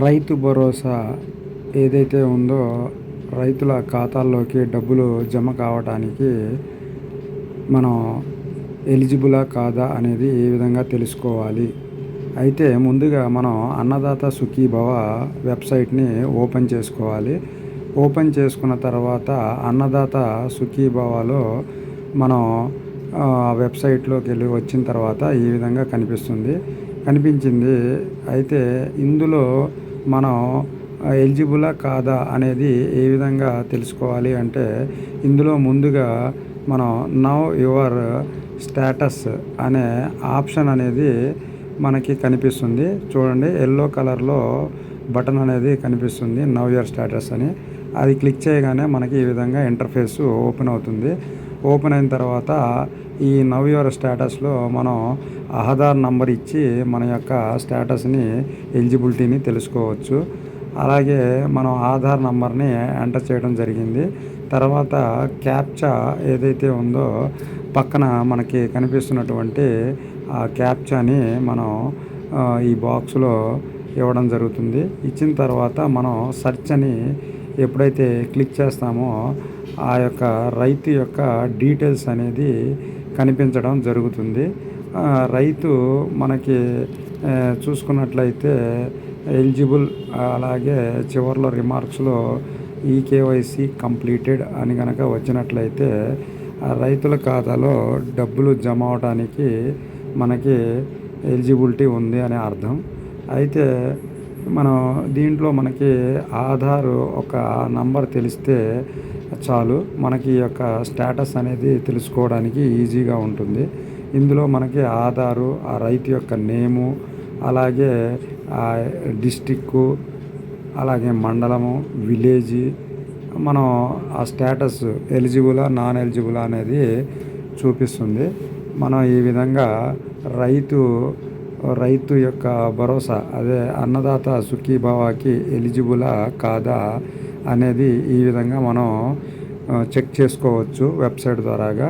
రైతు భరోసా ఏదైతే ఉందో రైతుల ఖాతాల్లోకి డబ్బులు జమ కావటానికి మనం ఎలిజిబులా కాదా అనేది ఏ విధంగా తెలుసుకోవాలి? అయితే ముందుగా మనం అన్నదాత సుఖీభవ వెబ్సైట్ని ఓపెన్ చేసుకోవాలి. ఓపెన్ చేసుకున్న తర్వాత అన్నదాత సుఖీభవలో మనం ఆ, వెబ్సైట్లోకి వెళ్ళి వచ్చిన తర్వాత ఈ విధంగా కనిపిస్తుంది. కనిపించింది. అయితే ఇందులో మనం ఎలిజిబులా కాదా అనేది ఏ విధంగా తెలుసుకోవాలి అంటే ఇందులో ముందుగా మనం నవ్ యువర్ స్టేటస్ అనే ఆప్షన్ అనేది మనకి కనిపిస్తుంది. చూడండి ఎల్లో కలర్లో బటన్ అనేది కనిపిస్తుంది నవ్ యువర్ స్టేటస్ అని. అది క్లిక్ చేయగానే మనకి ఈ విధంగా ఇంటర్ఫేస్ ఓపెన్ అవుతుంది. ఓపెన్ అయిన తర్వాత ఈ నవ్ యువర్ స్టేటస్లో మనం ఆధార్ నంబర్ ఇచ్చి మన యొక్క స్టేటస్ని ఎలిజిబిలిటీని తెలుసుకోవచ్చు. అలాగే మనం ఆధార్ నంబర్ని ఎంటర్ చేయడం జరిగింది. తర్వాత క్యాప్చా ఏదైతే ఉందో పక్కన మనకి కనిపిస్తున్నటువంటి ఆ క్యాప్చాని మనం ఈ బాక్స్లో ఇవ్వడం జరుగుతుంది. ఇచ్చిన తర్వాత మనం సెర్చ్ అని ఎప్పుడైతే క్లిక్ చేస్తామో ఆ యొక్క రైతు యొక్క డీటెయిల్స్ అనేది కనిపించడం జరుగుతుంది. రైతు మనకి చూసుకున్నట్లయితే ఎలిజిబుల్ అలాగే చివరిలో రిమార్క్స్లో ఈ కేవైసీ కంప్లీటెడ్ అని కనుక వచ్చినట్లయితే ఆ రైతుల ఖాతాలో డబ్బులు జమ అవడానికి మనకి ఎలిజిబిలిటీ ఉంది అని అర్థం. అయితే మనం దీంట్లో మనకి ఆధార్ ఒక నంబర్ తెలిస్తే చాలు. మనకి ఈ యొక్క స్టేటస్ అనేది తెలుసుకోవడానికి ఈజీగా ఉంటుంది. ఇందులో మనకి ఆధారు ఆ రైతు యొక్క నేము అలాగే ఆ డిస్టిక్కు అలాగే మండలము విలేజీ. మనం ఆ స్టేటస్ ఎలిజిబులా నాన్ ఎలిజిబులా అనేది చూపిస్తుంది. మనం ఈ విధంగా రైతు రైతు యొక్క భరోసా అదే అన్నదాత సుఖీభావాకి ఎలిజిబులా కాదా అనేది ఈ విధంగా మనం చెక్ చేసుకోవచ్చు వెబ్సైట్ ద్వారాగా.